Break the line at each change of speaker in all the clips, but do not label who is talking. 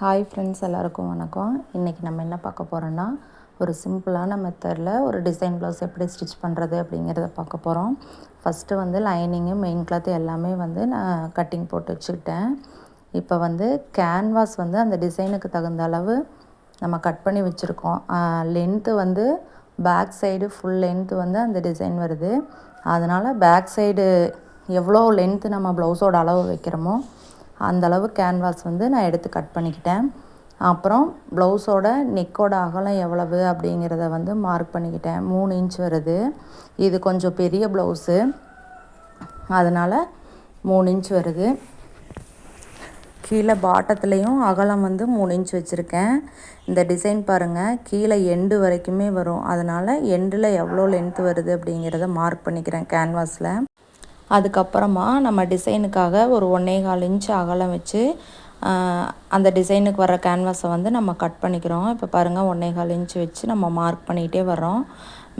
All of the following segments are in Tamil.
ஹாய் ஃப்ரெண்ட்ஸ் எல்லாருக்கும் வணக்கம். இன்றைக்கி நம்ம என்ன பார்க்க போகிறோன்னா ஒரு சிம்பிளான மெத்தடில் ஒரு டிசைன் ப்ளவுஸ் எப்படி ஸ்டிச் பண்ணுறது அப்படிங்கிறத பார்க்க போகிறோம் ஃபஸ்ட்டு வந்து லைனிங்கு மெயின் கிளாத் எல்லாமே வந்து நான் கட்டிங் போட்டு வச்சுக்கிட்டேன். இப்போ வந்து கேன்வாஸ் வந்து அந்த டிசைனுக்கு தகுந்த அளவு நம்ம கட் பண்ணி வச்சுருக்கோம். லென்த்து வந்து பேக் சைடு ஃபுல் லென்த்து வந்து அந்த டிசைன் வருது. அதனால் பேக் சைடு எவ்வளோ லென்த்து நம்ம ப்ளவுஸோட அளவு வைக்கிறோமோ அந்த அளவு கேன்வாஸ் வந்து நான் எடுத்து கட் பண்ணிக்கிட்டேன். அப்புறம் ப்ளவுஸோட நெக்கோட அகலம் எவ்வளவு அப்படிங்கிறத வந்து மார்க் பண்ணிக்கிட்டேன். மூணு இன்ச் வருது. இது கொஞ்சம் பெரிய ப்ளவுஸு அதனால் மூணு இன்ச் வருது. கீழே பாட்டத்துலேயும் அகலம் வந்து மூணு இன்ச் வச்சுருக்கேன். இந்த டிசைன் பாருங்கள் கீழே எண்டு வரைக்குமே வரும். அதனால் எண்டில் எவ்வளோ லென்த்து வருது அப்படிங்கிறத மார்க் பண்ணிக்கிறேன் கேன்வாஸில் அதுக்கப்புறமா நம்ம டிசைனுக்காக ஒரு ஒன்றே கால் இன்ச் அகலம் வச்சு அந்த டிசைனுக்கு வர கேன்வாஸை வந்து நம்ம கட் பண்ணிக்கிறோம். இப்போ பாருங்கள் ஒன்றே கால் இன்ச் வச்சு நம்ம மார்க் பண்ணிகிட்டே வரோம்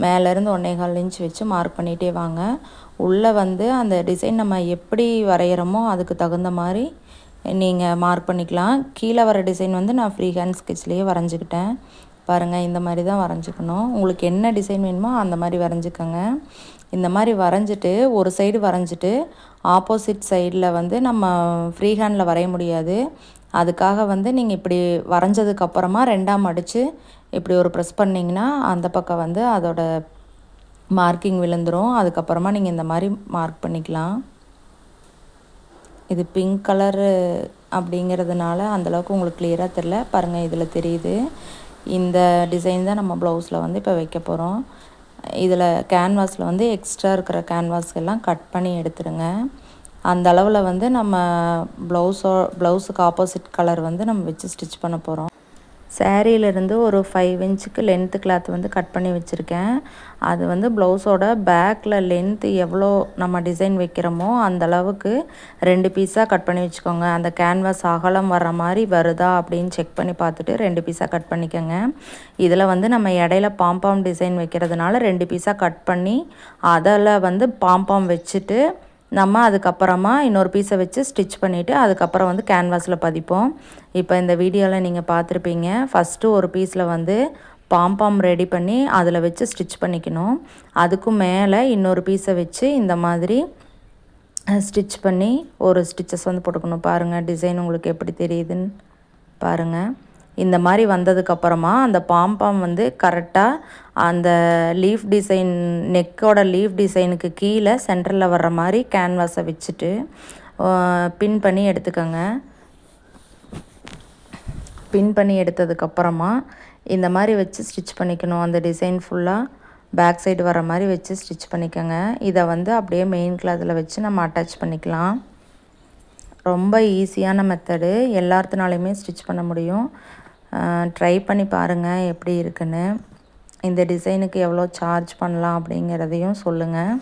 மேலேருந்து ஒன்றே கால் இன்ச் வச்சு மார்க் பண்ணிகிட்டே வாங்க. உள்ளே வந்து அந்த டிசைன் நம்ம எப்படி வரைகிறோமோ அதுக்கு தகுந்த மாதிரி நீங்கள் மார்க் பண்ணிக்கலாம். கீழே வர டிசைன் வந்து நான் ஃப்ரீ ஹேண்ட் ஸ்கெட்ச்லேயே வரைஞ்சிக்கிட்டேன். பாருங்கள் இந்த மாதிரி தான் வரைஞ்சிக்கணும். உங்களுக்கு என்ன டிசைன் வேணுமோ அந்த மாதிரி வரைஞ்சிக்கோங்க. இந்த மாதிரி வரைஞ்சிட்டு ஒரு சைடு வரைஞ்சிட்டு ஆப்போசிட் சைடில் வந்து நம்ம ஃப்ரீ ஹேண்டில் வரைய முடியாது. அதுக்காக வந்து நீங்கள் இப்படி வரைஞ்சதுக்கப்புறமா ரெண்டாம் அடித்து இப்படி ஒரு ப்ரெஸ் பண்ணிங்கன்னா அந்த பக்கம் வந்து அதோட மார்க்கிங் விழுந்துடும் அதுக்கப்புறமா நீங்கள் இந்த மாதிரி மார்க் பண்ணிக்கலாம். இது பிங்க் கலரு அப்படிங்கிறதுனால அந்தளவுக்கு உங்களுக்கு கிளியராக தெரில பாருங்கள் இதில் தெரியுது. இந்த டிசைன் தான் நம்ம ப்ளவுஸில் வந்து இப்போ வைக்க போகிறோம் இதில் கேன்வாஸில் வந்து எக்ஸ்ட்ரா இருக்கிற கேன்வாஸ் எல்லாம் கட் பண்ணி எடுத்துருங்க. அந்த அளவில் வந்து நம்ம ப்ளவுஸோ ப்ளவுஸுக்கு ஆப்போசிட் கலர் வந்து நம்ம வச்சு ஸ்டிச் பண்ண போகிறோம் சேரீலேருந்து ஒரு ஃபைவ் இன்ச்சுக்கு லென்த்து கிளாத் வந்து கட் பண்ணி வச்சுருக்கேன். அது வந்து ப்ளவுஸோட பேக்கில் லென்த்து எவ்வளோ நம்ம டிசைன் வைக்கிறோமோ அந்த அளவுக்கு ரெண்டு பீஸாக கட் பண்ணி வச்சுக்கோங்க. அந்த கேன்வாஸ் அகலம் வர்ற மாதிரி வருதா அப்படின்னு செக் பண்ணி பார்த்துட்டு ரெண்டு பீஸாக கட் பண்ணிக்கோங்க. இதில் வந்து நம்ம இடையில பாம்பாம் டிசைன் வைக்கிறதுனால ரெண்டு பீஸாக கட் பண்ணி அதில் வந்து பாம்பாம் வச்சுட்டு நம்ம அதுக்கப்புறமா இன்னொரு பீஸை வச்சு ஸ்டிச் பண்ணிவிட்டு அதுக்கப்புறம் வந்து கேன்வாஸில் பதிப்போம். இப்போ இந்த வீடியோவில் நீங்கள் பார்த்துருப்பீங்க. ஃபஸ்ட்டு ஒரு பீஸில் வந்து பாம்பாம் ரெடி பண்ணி அதில் வச்சு ஸ்டிச் பண்ணிக்கணும். அதுக்கும் மேலே இன்னொரு பீஸை வச்சு இந்த மாதிரி ஸ்டிச் பண்ணி ஒரு ஸ்டிச்சஸ் வந்து போட்டுக்கணும். பாருங்கள் டிசைன் உங்களுக்கு எப்படி தெரியுதுன்னு பாருங்கள் இந்த மாதிரி வந்ததுக்கப்புறமா அந்த பாம்பாம் வந்து கரெக்டாக அந்த லீஃப் டிசைன் நெக்கோட லீஃப் டிசைனுக்கு கீழே சென்டரில் வர்ற மாதிரி கேன்வாஸை வச்சுட்டு பின் பண்ணி எடுத்துக்கோங்க. பின் பண்ணி எடுத்ததுக்கப்புறமா இந்த மாதிரி வச்சு ஸ்டிச் பண்ணிக்கணும். அந்த டிசைன் ஃபுல்லாக பேக் சைடு வர மாதிரி வச்சு ஸ்டிச் பண்ணிக்கோங்க. இதை வந்து அப்படியே மெயின் கிளாத்தில் வச்சு நம்ம அட்டாச் பண்ணிக்கலாம். ரொம்ப ஈஸியான மெத்தடு எல்லாத்தினாலையுமே ஸ்டிச் பண்ண முடியும். ட்ரை பண்ணி பாருங்கள் எப்படி இருக்குன்னு. இந்த டிசைனுக்கு எவ்வளோ சார்ஜ் பண்ணலாம் அப்படிங்கிறதையும் சொல்லுங்கள்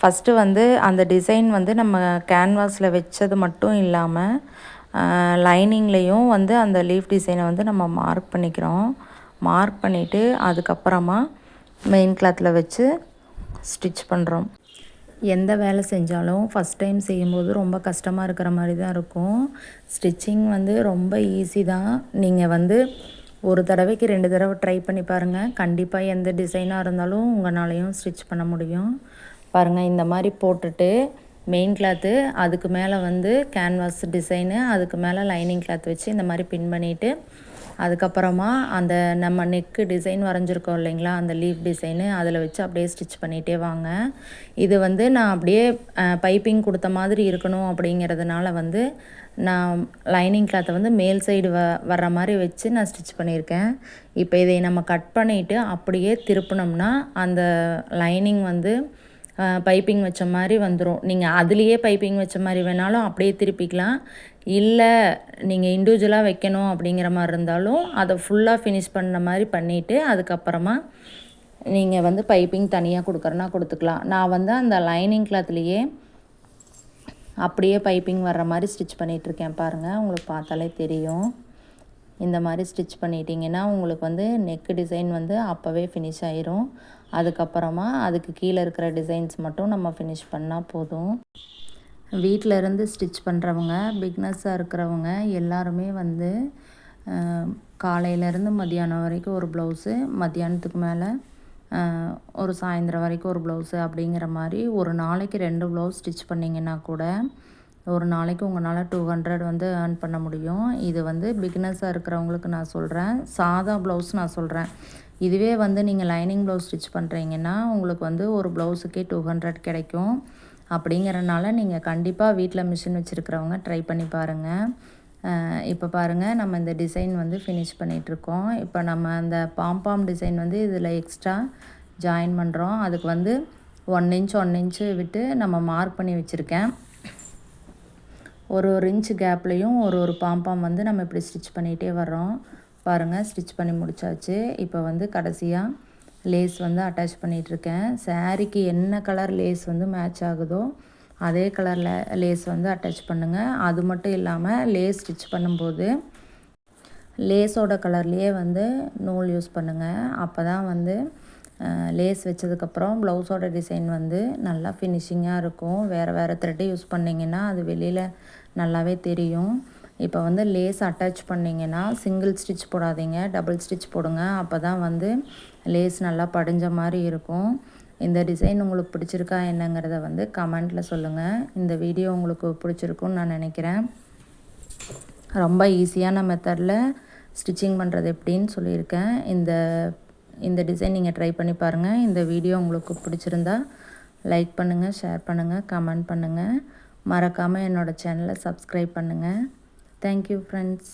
ஃபஸ்ட்டு வந்து அந்த டிசைன் வந்து நம்ம கேன்வாஸில் வச்சது மட்டும் இல்லாமல் லைனிங்லேயும் வந்து அந்த லீஃப் டிசைனை வந்து நம்ம மார்க் பண்ணிக்கிறோம். மார்க் பண்ணிவிட்டு அதுக்கப்புறமா மெயின் கிளாத்தில் வச்சு ஸ்டிச் பண்ணுறோம் எந்த வேலை செஞ்சாலும் ஃபஸ்ட் டைம் செய்யும்போது ரொம்ப கஷ்டமாக இருக்கிற மாதிரி தான் இருக்கும். ஸ்டிச்சிங் வந்து ரொம்ப ஈஸி தான். நீங்கள் வந்து ஒரு தடவைக்கு ரெண்டு தடவை ட்ரை பண்ணி பாருங்கள் கண்டிப்பாக எந்த டிசைனாக இருந்தாலும் உங்களாலையும் ஸ்டிச் பண்ண முடியும். பாருங்கள் இந்த மாதிரி போட்டுட்டு மெயின் கிளாத்து அதுக்கு மேலே வந்து கேன்வாஸ் டிசைனு அதுக்கு மேலே லைனிங் கிளாத் வச்சு இந்த மாதிரி பின் பண்ணிவிட்டு அதுக்கப்புறமா அந்த நம்ம நெக்கு டிசைன் வரைஞ்சிருக்கோம் இல்லைங்களா அந்த லீஃப் டிசைனு அதில் வச்சு அப்படியே ஸ்டிச் பண்ணிகிட்டே வாங்க. இது வந்து நான் அப்படியே பைப்பிங் கொடுத்த மாதிரி இருக்கணும் அப்படிங்கிறதுனால வந்து நான் லைனிங் கிளாத்தை வந்து மேல் சைடு வ வர்ற மாதிரி வச்சு நான் ஸ்டிச் பண்ணியிருக்கேன். இப்போ இதை நம்ம கட் பண்ணிவிட்டு அப்படியே திருப்பினோம்னா அந்த லைனிங் வந்து பைப்பிங் வச்ச மாதிரி வந்துடும் நீங்கள் அதுலேயே பைப்பிங் வச்ச மாதிரி வேணாலும் அப்படியே திருப்பிக்கலாம். இல்லை நீங்கள் இண்டிவிஜுவலாக வைக்கணும் அப்படிங்கிற மாதிரி இருந்தாலும் அதை ஃபுல்லாக ஃபினிஷ் பண்ண மாதிரி பண்ணிவிட்டு அதுக்கப்புறமா நீங்கள் வந்து பைப்பிங் தனியாக கொடுக்குறனா கொடுத்துக்கலாம். நான் வந்து அந்த லைனிங் கிளாத்லேயே அப்படியே பைப்பிங் வர்ற மாதிரி ஸ்டிச் பண்ணிகிட்ருக்கேன் பாருங்கள் உங்களுக்கு பார்த்தாலே தெரியும். இந்த மாதிரி ஸ்டிச் பண்ணிட்டீங்கன்னா உங்களுக்கு வந்து நெக்கு டிசைன் வந்து அப்போவே ஃபினிஷ் ஆயிரும். அதுக்கப்புறமா அதுக்கு கீழே இருக்கிற டிசைன்ஸ் மட்டும் நம்ம ஃபினிஷ் பண்ணால் போதும். வீட்டில் இருந்து ஸ்டிச் பண்ணுறவங்க பிக்னஸாக இருக்கிறவங்க எல்லாருமே வந்து காலையிலேருந்து மத்தியானம் வரைக்கும் ஒரு ப்ளவுஸு மத்தியானத்துக்கு மேலே ஒரு சாயந்தரம் வரைக்கும் ஒரு ப்ளவுஸு அப்படிங்கிற மாதிரி ஒரு நாளைக்கு ரெண்டு ப்ளவுஸ் ஸ்டிச் பண்ணிங்கன்னா கூட ஒரு நாளைக்கு உங்களால் டூ ஹண்ட்ரட் வந்து ஏர்ன் பண்ண முடியும். இது வந்து பிகினஸாக இருக்கிறவங்களுக்கு நான் சொல்கிறேன் சாதா ப்ளவுஸ் நான் சொல்கிறேன் இதுவே வந்து நீங்கள் லைனிங் ப்ளவுஸ் ஸ்டிச் பண்ணுறீங்கன்னா உங்களுக்கு வந்து ஒரு ப்ளவுஸுக்கே டூ ஹண்ட்ரட் கிடைக்கும். அப்படிங்கிறனால நீங்கள் கண்டிப்பாக வீட்டில் மிஷின் வச்சுருக்கிறவங்க ட்ரை பண்ணி பாருங்கள் இப்போ பாருங்கள் நம்ம இந்த டிசைன் வந்து ஃபினிஷ் பண்ணிகிட்ருக்கோம் இப்போ நம்ம அந்த பாம்பாம் டிசைன் வந்து இதில் எக்ஸ்ட்ரா ஜாயின் பண்ணுறோம் அதுக்கு வந்து ஒன் இன்ச் ஒன் இன்ச்சு விட்டு நம்ம மார்க் பண்ணி வச்சுருக்கேன். ஒரு ஒரு இன்ச் கேப்லேயும் ஒரு ஒரு பாம்பாம் வந்து நம்ம இப்படி ஸ்டிச் பண்ணிகிட்டே வர்றோம். பாருங்கள் ஸ்டிச் பண்ணி முடித்தாச்சு இப்போ வந்து கடைசியாக லேஸ் வந்து அட்டாச் பண்ணிகிட்ருக்கேன் சாரீக்கு என்ன கலர் லேஸ் வந்து மேட்ச் ஆகுதோ அதே கலரில் லேஸ் வந்து அட்டாச் பண்ணுங்கள் அது மட்டும் இல்லாமல் லேஸ் ஸ்டிச் பண்ணும்போது லேஸோட கலர்லேயே வந்து நூல் யூஸ் பண்ணுங்கள் அப்போ தான் வந்து லேஸ் வச்சதுக்கப்புறம் ப்ளவுஸோட டிசைன் வந்து நல்லா ஃபினிஷிங்காக இருக்கும். வேறு வேறு த்ரெட்டு யூஸ் பண்ணிங்கன்னா அது வெளியில் நல்லாவே தெரியும். இப்போ வந்து லேஸ் அட்டாச் பண்ணிங்கன்னா சிங்கிள் ஸ்டிச் போடாதீங்க டபுள் ஸ்டிச் போடுங்க. அப்போ தான் வந்து லேஸ் நல்லா படிஞ்ச மாதிரி இருக்கும். இந்த டிசைன் உங்களுக்கு பிடிச்சிருக்கா என்னங்கிறத வந்து கமெண்ட்டில் சொல்லுங்கள் இந்த வீடியோ உங்களுக்கு பிடிச்சிருக்குன்னு நான் நினைக்கிறேன். ரொம்ப ஈஸியான மெத்தடில் ஸ்டிச்சிங் பண்ணுறது எப்படின்னு சொல்லியிருக்கேன். இந்த இந்த டிசைன் நீங்கள் ட்ரை பண்ணி பாருங்கள் இந்த வீடியோ உங்களுக்கு பிடிச்சிருந்தா லைக் பண்ணுங்கள் ஷேர் பண்ணுங்கள் கமெண்ட் பண்ணுங்கள் மறக்காமல் என்னோடய சேனலை சப்ஸ்கிரைப் பண்ணுங்கள் தேங்க்யூ ஃப்ரெண்ட்ஸ்